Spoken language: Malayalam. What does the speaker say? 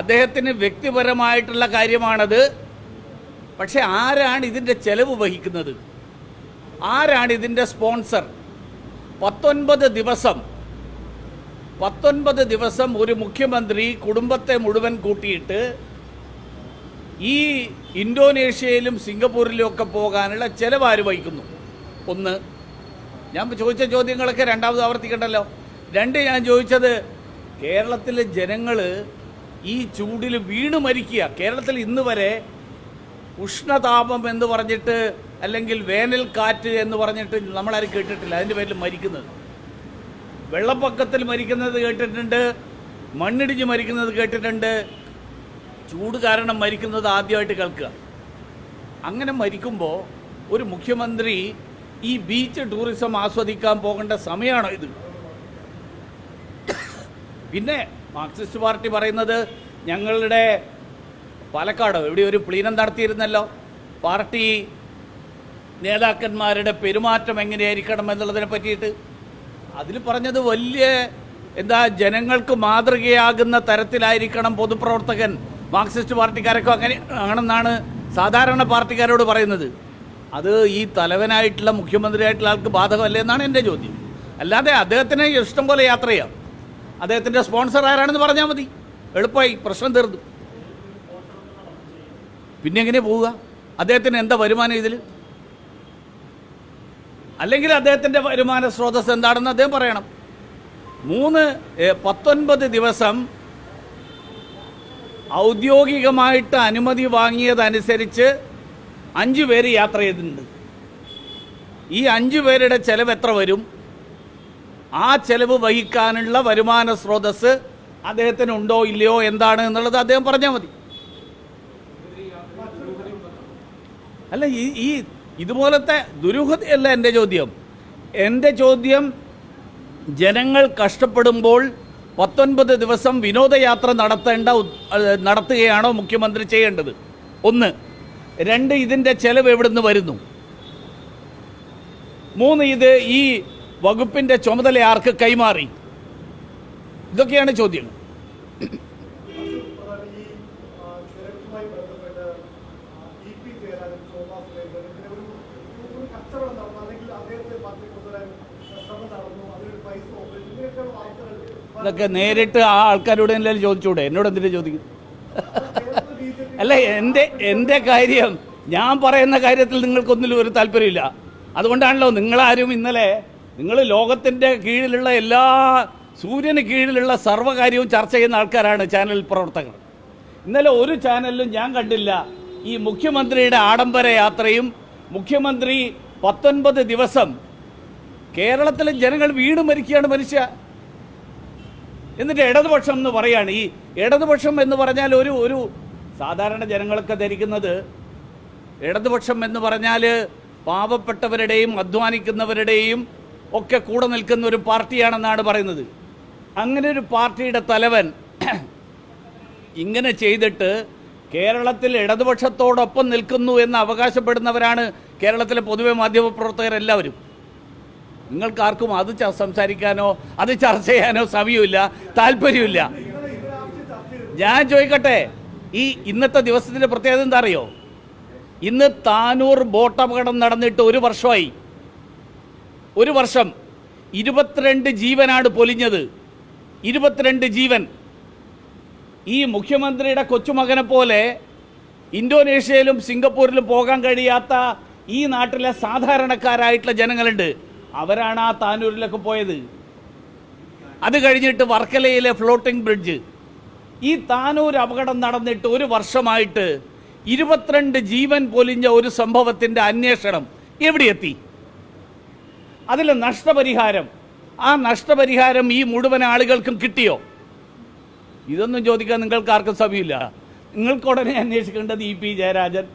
അദ്ദേഹത്തിന് വ്യക്തിപരമായിട്ടുള്ള കാര്യമാണത്. പക്ഷെ ആരാണ് ഇതിന്റെ ചെലവ് വഹിക്കുന്നത്? ആരാണ് ഇതിന്റെ സ്പോൺസർ? പത്തൊൻപത് ദിവസം പത്തൊൻപത് ദിവസം ഒരു മുഖ്യമന്ത്രി കുടുംബത്തെ മുഴുവൻ കൂട്ടിയിട്ട് ഈ ഇന്തോനേഷ്യയിലും സിംഗപ്പൂരിലും ഒക്കെ പോകാനുള്ള ചെലവ് ആര് വഹിക്കുന്നു? ഒന്ന് ഞാൻ ചോദിച്ച ചോദ്യങ്ങളൊക്കെ രണ്ടാമത് ആവർത്തിക്കണ്ടല്ലോ. രണ്ട് ഞാൻ ചോദിച്ചത് കേരളത്തിലെ ജനങ്ങൾ ഈ ചൂടിൽ വീണ് മരിക്കുക. കേരളത്തിൽ ഇന്ന് വരെ ഉഷ്ണതാപം എന്ന് പറഞ്ഞിട്ട് അല്ലെങ്കിൽ വേനൽക്കാറ്റ് എന്ന് പറഞ്ഞിട്ട് നമ്മളാരും കേട്ടിട്ടില്ല. അതിന്റെ പേരിൽ മരിക്കുന്നത്. വെള്ളപ്പൊക്കത്തിൽ മരിക്കുന്നത് കേട്ടിട്ടുണ്ട്. മണ്ണിടിഞ്ഞ് മരിക്കുന്നത് കേട്ടിട്ടുണ്ട്. ചൂട് കാരണം മരിക്കുന്നത് ആദ്യമായിട്ട് കേൾക്കുക. അങ്ങനെ മരിക്കുമ്പോൾ ഒരു മുഖ്യമന്ത്രി ഈ ബീച്ച് ടൂറിസം ആസ്വദിക്കാൻ പോകേണ്ട സമയമാണോ ഇത്? പിന്നെ മാർക്സിസ്റ്റ് പാർട്ടി പറയുന്നത് ഞങ്ങളുടെ പാലക്കാട്? ഇവിടെ ഒരു പ്ലീനം നടത്തിയിരുന്നല്ലോ. പാർട്ടി നേതാക്കന്മാരുടെ പെരുമാറ്റം എങ്ങനെയായിരിക്കണം എന്നുള്ളതിനെ പറ്റിയിട്ട്. അതിൽ പറഞ്ഞത് വലിയ എന്താ ജനങ്ങൾക്ക് മാതൃകയാകുന്ന തരത്തിലായിരിക്കണം പൊതുപ്രവർത്തകൻ മാർക്സിസ്റ്റ് പാർട്ടിക്കാരൊക്കെ അങ്ങനെ ആണെന്നാണ് സാധാരണ പാർട്ടിക്കാരോട് പറയുന്നത്. അത് ഈ തലവനായിട്ടുള്ള മുഖ്യമന്ത്രിയായിട്ടുള്ള ആൾക്ക് ബാധകമല്ലേ എന്നാണ് എന്റെ ചോദ്യം. അല്ലാതെ അദ്ദേഹത്തിന് ഇഷ്ടം പോലെ യാത്ര ചെയ്യാം. അദ്ദേഹത്തിന്റെ സ്പോൺസർ ആരാണെന്ന് പറഞ്ഞാൽ മതി. എളുപ്പമായി പ്രശ്നം തീർന്നു. പിന്നെ എങ്ങനെ പോവുക? അദ്ദേഹത്തിന് എന്താ വരുമാനം ഇതിൽ അല്ലെങ്കിൽ അദ്ദേഹത്തിന്റെ വരുമാന സ്രോതസ് എന്താണെന്ന് അദ്ദേഹം പറയണം. മൂന്ന് പത്തൊൻപത് ദിവസം ഔദ്യോഗികമായിട്ട് അനുമതി വാങ്ങിയതനുസരിച്ച് അഞ്ചു പേര് യാത്ര ചെയ്തിട്ടുണ്ട്. ഈ അഞ്ചു പേരുടെ ചെലവ് എത്ര വരും? ആ ചെലവ് വഹിക്കാനുള്ള വരുമാന സ്രോതസ് അദ്ദേഹത്തിന് ഉണ്ടോ ഇല്ലയോ എന്താണ് എന്നുള്ളത് അദ്ദേഹം പറഞ്ഞാൽ മതി. അല്ല ഈ ഈ ഇതുപോലത്തെ ദുരൂഹതയല്ല എന്റെ ചോദ്യം. എന്റെ ചോദ്യം ജനങ്ങൾ കഷ്ടപ്പെടുമ്പോൾ പത്തൊൻപത് ദിവസം വിനോദയാത്ര നടത്തേണ്ട നടത്തുകയാണോ മുഖ്യമന്ത്രി ചെയ്യേണ്ടത്? ഒന്ന്. രണ്ട് ഇതിന്റെ ചെലവ് എവിടുന്ന് വരുന്നു? മൂന്ന് ഇത് ഈ വകുപ്പിന്റെ ചുമതല ആർക്ക് കൈമാറി? ഇതൊക്കെയാണ് ചോദ്യങ്ങൾ പ്രധാന ഈ ആ, തിരക്കുമായി ബന്ധപ്പെട്ട് ഇ പി ജയരാജൻ ഇങ്ങനെ ഒരു ഒരു കച്ചവടം നടന്നു അല്ലെങ്കിൽ അദ്ദേഹത്തെ പാർട്ടി കൊണ്ടുവരാൻ ശ്രമം നടന്നു. അതിനൊരു പൈസ ഇങ്ങനെയൊക്കെയുള്ള വാർത്തകൾ ഇതൊക്കെ നേരിട്ട് ആ ആൾക്കാരോട് എന്തായാലും ചോദിച്ചൂടെ? എന്നോട് എന്തിനാ ചോദിക്കും അല്ല എന്റെ എന്റെ കാര്യം ഞാൻ പറയുന്ന കാര്യത്തിൽ നിങ്ങൾക്കൊന്നിലും ഒരു താല്പര്യമില്ല. അതുകൊണ്ടാണല്ലോ നിങ്ങളാരും ഇന്നലെ നിങ്ങൾ ലോകത്തിന്റെ കീഴിലുള്ള എല്ലാ സൂര്യന് കീഴിലുള്ള സർവകാര്യവും ചർച്ച ചെയ്യുന്ന ആൾക്കാരാണ് ചാനൽ പ്രവർത്തകർ. ഇന്നലെ ഒരു ചാനലിലും ഞാൻ കണ്ടില്ല. ഈ മുഖ്യമന്ത്രിയുടെ ആഡംബര യാത്രയും മുഖ്യമന്ത്രി പത്തൊൻപത് ദിവസം കേരളത്തിലെ ജനങ്ങൾ വീട് മരിക്കുകയാണ് മനുഷ്യ. എന്നിട്ട് ഇടതുപക്ഷം എന്ന് പറയാണ്. ഈ ഇടതുപക്ഷം എന്ന് പറഞ്ഞാൽ ഒരു ഒരു സാധാരണ ജനങ്ങളൊക്കെ ധരിക്കുന്നത് ഇടതുപക്ഷം എന്ന് പറഞ്ഞാൽ പാവപ്പെട്ടവരുടെയും അധ്വാനിക്കുന്നവരുടെയും ഒക്കെ കൂടെ നിൽക്കുന്ന ഒരു പാർട്ടിയാണെന്നാണ് പറയുന്നത്. അങ്ങനെ ഒരു പാർട്ടിയുടെ തലവൻ ഇങ്ങനെ ചെയ്തിട്ട് കേരളത്തിൽ ഇടതുപക്ഷത്തോടൊപ്പം നിൽക്കുന്നു എന്ന് അവകാശപ്പെടുന്നവരാണ് കേരളത്തിലെ പൊതുവെ മാധ്യമപ്രവർത്തകരെല്ലാവരും നിങ്ങൾക്ക് ആർക്കും അത് സംസാരിക്കാനോ അത് ചർച്ച ചെയ്യാനോ സമയമില്ല താല്പര്യമില്ല. ഞാൻ ചോദിക്കട്ടെ ഈ ഇന്നത്തെ ദിവസത്തിന്റെ പ്രത്യേകത എന്താ അറിയോ? ഇന്ന് താനൂർ ബോട്ട് അപകടം നടന്നിട്ട് ഒരു വർഷമായി. ഒരു വർഷം ഇരുപത്തിരണ്ട് ജീവനാണ് പൊലിഞ്ഞത്. ഇരുപത്തിരണ്ട് ജീവൻ. ഈ മുഖ്യമന്ത്രിയുടെ കൊച്ചുമകനെ പോലെ ഇന്തോനേഷ്യയിലും സിംഗപ്പൂരിലും പോകാൻ കഴിയാത്ത ഈ നാട്ടിലെ സാധാരണക്കാരായിട്ടുള്ള ജനങ്ങളുണ്ട്. അവരാണ് ആ താനൂരിലൊക്കെ പോയത്. അത് കഴിഞ്ഞിട്ട് വർക്കലയിലെ ഫ്ലോട്ടിംഗ് ബ്രിഡ്ജ്. ഈ താനൂർ അപകടം നടന്നിട്ട് ഒരു വർഷമായിട്ട് ഇരുപത്തിരണ്ട് ജീവൻ പൊലിഞ്ഞ ഒരു സംഭവത്തിന്റെ അന്വേഷണം എവിടെ എത്തി അതിൽ നഷ്ടപരിഹാരം. ആ നഷ്ടപരിഹാരം ഈ മുഴുവൻ ആളുകൾക്കും കിട്ടിയോ? ഇതൊന്നും ചോദിക്കാൻ നിങ്ങൾക്ക് ആർക്കും സമയമില്ല. നിങ്ങൾക്ക് ഉടനെ അന്വേഷിക്കേണ്ടത് ഇ പി ജയരാജൻ.